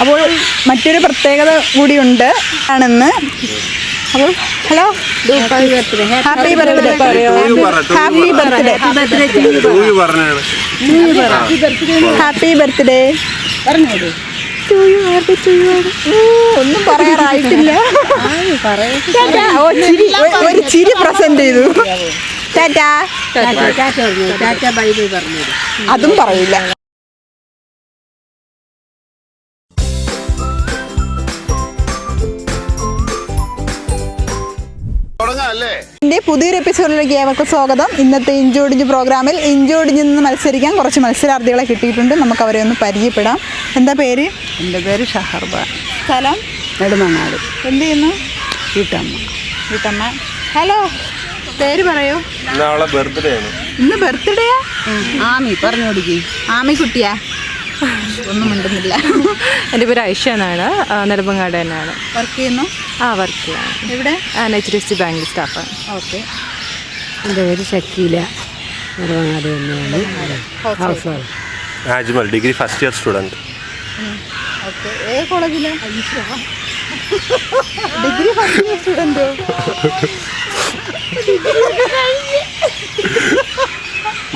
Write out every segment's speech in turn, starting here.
അപ്പോൾ മറ്റൊരു പ്രത്യേകത കൂടിയുണ്ട് ആണെന്ന്. അപ്പോൾ hello. Happy birthday happy birthday happy birthday ഒന്നും പറയാറായിട്ടില്ല. ഓ ചിരി. ഒരു ചിരി പ്രസന്റ് ചെയ്തു. ടാറ്റാ. ടാറ്റ ബൈ ബൈ പറഞ്ഞു അതും പറയില്ല. എന്റെ പുതിയൊരു എപ്പിസോഡിലേക്ക് ഏവർക്കും സ്വാഗതം. ഇന്നത്തെ ഇഞ്ചോടിഞ്ച് പ്രോഗ്രാമിൽ ഇഞ്ചോടിഞ്ചിൽ നിന്ന് മത്സരിക്കാൻ കുറച്ച് മത്സരാർത്ഥികളെ കിട്ടിയിട്ടുണ്ട്. നമുക്ക് അവരെ ഒന്ന് പരിചയപ്പെടാം. എന്താ പേര്? എന്റെ പേര് ഷഹർബ. സ്ഥലം? നെടുമങ്ങാട്. എന്ത് ചെയ്യുന്നു? വീട്ടമ്മ. വീട്ടമ്മ. ഹലോ പേര് പറയൂ. ഇന്ന് ബർത്ത്ഡേ ആണ്. ഇന്ന് ബർത്ത്ഡേയാ ആമി പറഞ്ഞു കൊടുക്കി ആമിക്കുട്ടിയാ? ഒന്നും ഉണ്ടെന്നില്ല എന്റെ പേര് ഐഷ എന്നാണ്. നെടുമ്പങ്ങാട് തന്നെയാണ്. വർക്ക് ചെയ്യുന്നു? ആ വർക്ക് ചെയ്യാണ് എവിടെ? എച്ച് ഡി എഫ് സി ബാങ്കിൽ സ്റ്റാഫാണ് ഓക്കെ എന്റെ പേര് ഷക്കീല. നെടുമ്പങ്ങാട് തന്നെയാണ്. Housewife Ajmal degree first year student okay ഏത് കോളേജിൽ ഡിഗ്രി ഫസ്റ്റ് ഇയർ സ്റ്റുഡന്റോ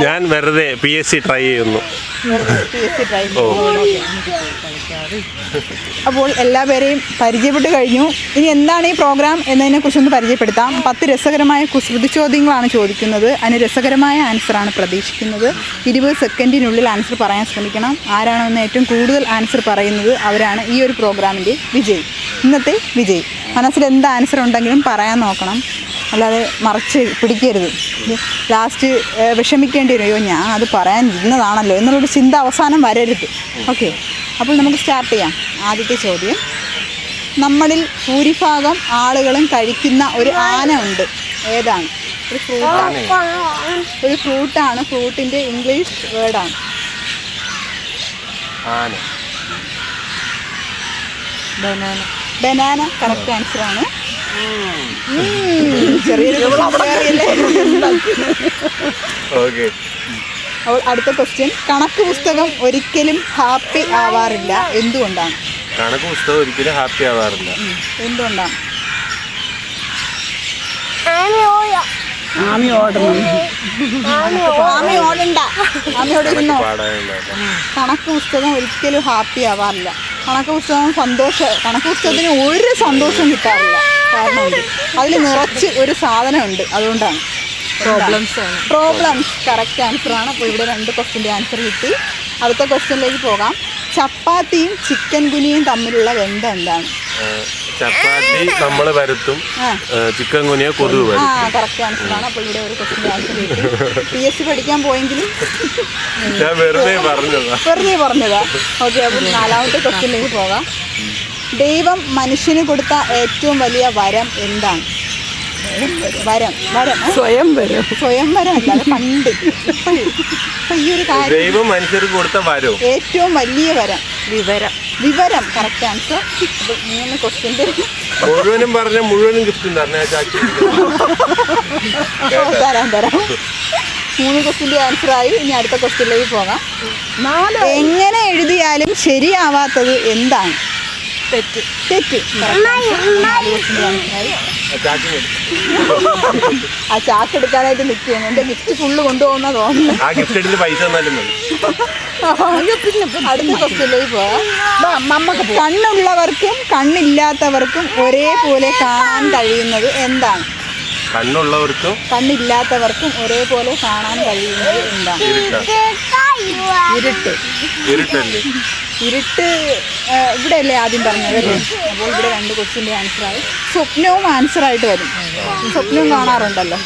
ഞാൻ വെറുതെ പി എസ് സി ട്രൈ ചെയ്യുന്നു. ഓ. എല്ലാ പേരെയും പരിചയപ്പെട്ട് കഴിഞ്ഞു. ഇനി എന്താണ് ഈ പ്രോഗ്രാം എന്നതിനെ കുറിച്ചൊന്ന് പരിചയപ്പെടുത്താം. പത്ത് രസകരമായ കുസൃതി ചോദ്യങ്ങളാണ് ചോദിക്കുന്നത്. അതിന് രസകരമായ ആൻസറാണ് പ്രതീക്ഷിക്കുന്നത്. ഇരുപത് സെക്കൻഡിനുള്ളിൽ ആൻസർ പറയാൻ ശ്രമിക്കണം. ആരാണോ എന്ന് ഏറ്റവും കൂടുതൽ ആൻസർ പറയുന്നത്? അവരാണ് ഈ ഒരു പ്രോഗ്രാമിന്റെ വിജയി. ഇന്നത്തെ വിജയി. മനസ്സിൽ എന്ത് ആൻസർ ഉണ്ടെങ്കിലും പറയാൻ നോക്കണം. അല്ലാതെ മറച്ച് പിടിക്കരുത്. ലാസ്റ്റ് വിഷമിക്കേണ്ടി വരും അയ്യോ ഞാൻ അത് പറയാൻ ഇരുന്നതാണല്ലോ എന്നുള്ളൊരു ചിന്ത അവസാനം വരരുത്. ഓക്കെ അപ്പോൾ നമുക്ക് സ്റ്റാർട്ട് ചെയ്യാം. ആദ്യത്തെ ചോദ്യം. നമ്മളിൽ ഭൂരിഭാഗം ആളുകളും കഴിക്കുന്ന ഒരു ആന ഉണ്ട്. ഏതാണ്? ഒരു ഫ്രൂട്ടാണ്. ഒരു ഫ്രൂട്ടാണ്. ഫ്രൂട്ടിന്റെ ഇംഗ്ലീഷ് വേർഡാണ് ബനാന ബനാന കറക്റ്റ് അറിയില്ലേ ഓക്കെ. അപ്പോൾ അടുത്ത ക്വസ്റ്റ്യൻ കണക്ക് പുസ്തകം ഒരിക്കലും ഹാപ്പി ആവാറില്ല. എന്തുകൊണ്ടാണ്? കണക്ക് പുസ്തകം ഒരിക്കലും ഹാപ്പി ആവാറില്ല. എന്തുകൊണ്ടാണ്? ആമി ഓടണം ആമി ഓടണ്ട. ആമയോട് ഇരുന്നോ പാടാനുണ്ടാക്കാം കണക്ക് പുസ്തകം ഒരിക്കലും ഹാപ്പി ആവാറില്ല. കണക്ക് പുസ്തകം സന്തോഷം കണക്ക് പുസ്തകത്തിന് ഒരു സന്തോഷം കിട്ടാറില്ല. കാരണം അതിൽ നിറച്ച് ഒരു സാധനമുണ്ട്. അതുകൊണ്ടാണ്. പ്രോബ്ലംസ് ആണ്. പ്രോബ്ലംസ് കറക്റ്റ് ആൻസറാണ് അപ്പോൾ ഇവിടെ രണ്ട് ക്വസ്റ്റിന്റെ ആൻസർ കിട്ടി. അടുത്ത ക്വസ്റ്റ്യനിലേക്ക് പോകാം. ചപ്പാത്തിയും ചിക്കൻ ഗുനിയും തമ്മിലുള്ള ബന്ധം എന്താണ്? ചപ്പാത്തി നമ്മൾ വരുത്തും. ചിക്കൻ കുനിയ കൊതുക് ആ വരും കറക്റ്റ് ആൻസറാണ് അപ്പോൾ ഇവിടെ ഒരു ക്വസ്റ്റ്യൻ ആൻസർ കിട്ടി. പി എസ് സി പഠിക്കാൻ പോയെങ്കിലും. ഞാൻ വെറുതെ പറഞ്ഞതാ. വെറുതെ പറഞ്ഞതാ. ഓക്കെ അപ്പോൾ നാലാമത്തെ ക്വസ്റ്റ്യനിലേക്ക് പോകാം. ദൈവം മനുഷ്യന് കൊടുത്ത ഏറ്റവും വലിയ വരം എന്താണ്? വരം വരം സ്വയം വരം. സ്വയം വരം അല്ല പണ്ട്. ഇപ്പൊ ഈ ഒരു കാര്യം ദൈവം മനുഷ്യർക്ക് കൊടുത്ത വരം? ഏറ്റവും വലിയ വരം. വിവരം. വിവരം കറക്റ്റ് ആൻസർ മൂന്ന് ക്വസ്റ്റ്യന്റെ മുഴുവനും പറഞ്ഞ മുഴുവനും ഗിഫ്റ്റ് തരാം തരാം. മൂന്ന് ക്വസ്റ്റിന്റെ ആൻസർ ആയി. ഇനി അടുത്ത ക്വസ്റ്റ്യനിലേക്ക് പോകാം. എങ്ങനെ എഴുതിയാലും ശരിയാവാത്തത് എന്താണ്? തെറ്റ്. തെറ്റ്. ആ ചാക്ക് എടുക്കാനായിട്ട് നിൽക്കുകയാണ് എന്റെ ഗിഫ്റ്റ് ഫുള്ള് കൊണ്ടുപോകുന്ന തോന്നുന്നു. അടുത്ത ക്വസ്റ്റ്യനിലേക്ക് കണ്ണുള്ളവർക്കും കണ്ണില്ലാത്തവർക്കും ഒരേപോലെ കാണാൻ കഴിയുന്നത് എന്താണ്? കണ്ണുള്ളവർക്കും കണ്ണില്ലാത്തവർക്കും ഒരേപോലെ കാണാൻ കഴിയുന്നത് എന്താണ്? ഇരുട്ടാ. ഇരുട്ട് ഇരുട്ടല്ലേ ഇരുട്ട് ആ, ഇവിടെയല്ലേ ആദ്യം പറഞ്ഞത് അല്ലേ? അപ്പോൾ ഇവിടെ രണ്ട് ക്വസ്റ്റിന്റെ ആൻസറായി സ്വപ്നവും ആൻസറായിട്ട് വരും. സ്വപ്നം കാണാറുണ്ടല്ലോ.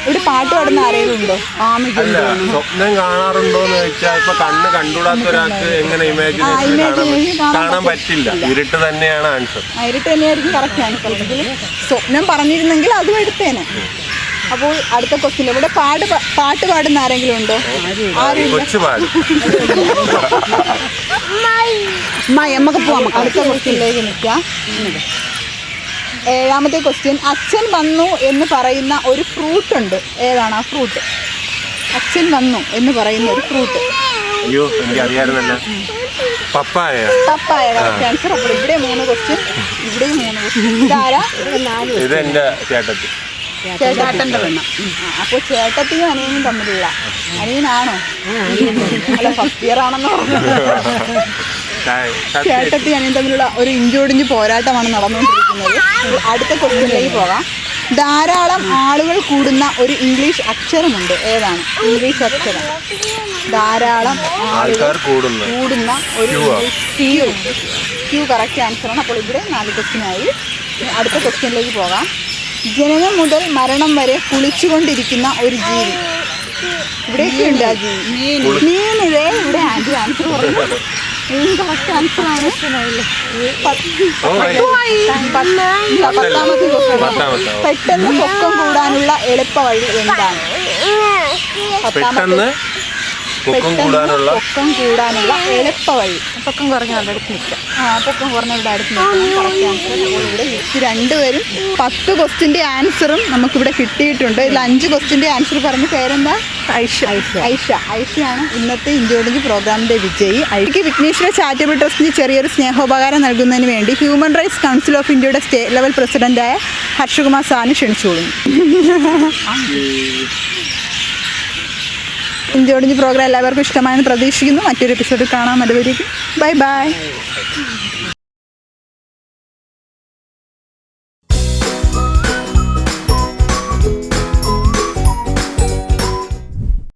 ഇവിടെ പാട്ട് പാടുന്ന ആരെങ്കിലും ഉണ്ടോ? അല്ല സ്വപ്നം കാണാറുണ്ടോ എന്ന് വെച്ചാൽ ഇപ്പൊ കണ്ണ് കണ്ടുകൂടാത്ത ഒരാൾക്ക് എങ്ങനെ ഇമാജിനേഷൻ കാണാൻ പറ്റില്ല. ഇരുട്ട് തന്നെയാണ് ആൻസർ ഇരുട്ട് തന്നെയായിരിക്കും കറക്റ്റ് ആൻസർ സ്വപ്നം പറഞ്ഞിരുന്നെങ്കിൽ അതും എടുത്തേനെ. അപ്പോൾ അടുത്ത ക്വസ്റ്റ്യൻ ഇവിടെ പാട് പാട്ട് പാടുന്ന ആരെങ്കിലും ഉണ്ടോ? ആരും കൊച്ചു പാടും നമുക്ക് പോവാം. അടുത്ത ക്വസ്റ്റ്യനിലേക്ക് നിൽക്കാം. ഏഴാമത്തെ ക്വസ്റ്റ്യൻ അച്ഛൻ വന്നു എന്ന് പറയുന്ന ഒരു ഫ്രൂട്ട് ഉണ്ട്. ഏതാണ് ആ ഫ്രൂട്ട് അച്ഛൻ വന്നു എന്ന് പറയുന്ന ഒരു ഫ്രൂട്ട് അയ്യോ എനിക്ക് അറിയാമായിരുന്നല്ല. പപ്പായ. പപ്പായ. ക്യാൻസർ അപ്പോൾ ഇവിടെ മൂന്ന് ക്വസ്റ്റ്യൻ ഇവിടെയും മൂന്ന് ക്വസ്റ്റ്യൻ ഇതാരാ? ഇത് എന്റെ ചേട്ടത്തി. ചേട്ടന്റെ പെണ്ണ്. അപ്പൊ ചേട്ടത്തിയും അനിയനും തമ്മിലുള്ള അനിയനാണോ? അല്ല ഫസ്റ്റ് ഇയർ ആണെന്ന് പറഞ്ഞു. ചേട്ടത്തി അനിയൻ തമ്മിലുള്ള ഒരു ഇഞ്ചോടിഞ്ച് പോരാട്ടമാണ് നടന്നുകൊണ്ടിരിക്കുന്നത്. അടുത്ത ക്വസ്റ്റ്യനിലേക്ക് പോകാം. ധാരാളം ആളുകൾ കൂടുന്ന ഒരു ഇംഗ്ലീഷ് അക്ഷരമുണ്ട്. ഏതാണ്? ഇംഗ്ലീഷ് അക്ഷരം. ധാരാളം ആളുകൾ കൂടുന്ന. ഒരു ക്യൂ ക്യൂ. കറക്റ്റ് ആൻസറാണ്. അപ്പോൾ ഇവിടെ നാല് ക്വസ്റ്റ്യനായി അടുത്ത ക്വസ്റ്റ്യനിലേക്ക് പോകാം. ജനനം മുതൽ മരണം വരെ കുളിച്ചുകൊണ്ടിരിക്കുന്ന ഒരു ജീവി. ഇവിടെയൊക്കെ ഉണ്ട് ആ ജീവി. മീനിതേ ഇവിടെ ആന്റി ആൻസർ പറഞ്ഞു. മീൻ കറക്റ്റ് ഓ, പത്താമത്തെ. പത്താമത്തെ. പെട്ടെന്ന് പൊക്കം കൂടാനുള്ള എളുപ്പ വഴി എന്താണ് പെട്ടെന്ന് പൊക്കം കൂടാനുള്ള പൊക്കം കൂടാനുള്ള എളുപ്പ വഴി. പൊക്കം കുറഞ്ഞ അവിടെ അടുത്ത് നിൽക്കാം. ആ പൊക്കം കുറഞ്ഞവിടെ അടുത്ത് നിൽക്കാം. ഇവിടെ രണ്ടുപേരും പത്ത് ക്വസ്റ്റിന്റെ ആൻസറും നമുക്കിവിടെ കിട്ടിയിട്ടുണ്ട്. ഇതിൽ അഞ്ച് ക്വസ്റ്റിന്റെ ആൻസർ പറഞ്ഞ പേരെന്താ? ഐഷ. ഐഷ. ഐഷയാണ് ഇന്നത്തെ ഇന്ത്യോളജി പ്രോഗ്രാമിന്റെ വിജയി. ഐക്ക് വിഘ്നേശ്വര ചാരിറ്റബിൾ ട്രസ്റ്റിന് ചെറിയൊരു സ്നേഹോപകാരം നൽകുന്നതിന് വേണ്ടി ഹ്യൂമൻ റൈറ്റ്സ് കൗൺസിൽ ഓഫ് ഇന്ത്യയുടെ സ്റ്റേറ്റ് ലെവൽ പ്രസിഡന്റായ ഹർഷകുമാർ സാറിന് ക്ഷണിച്ചോളുന്നു ഇന്ത്യോളജി പ്രോഗ്രാം എല്ലാവർക്കും ഇഷ്ടമായെന്ന് പ്രതീക്ഷിക്കുന്നു. മറ്റൊരു എപ്പിസോഡിൽ കാണാം. അതുവരേക്കും. Bye bye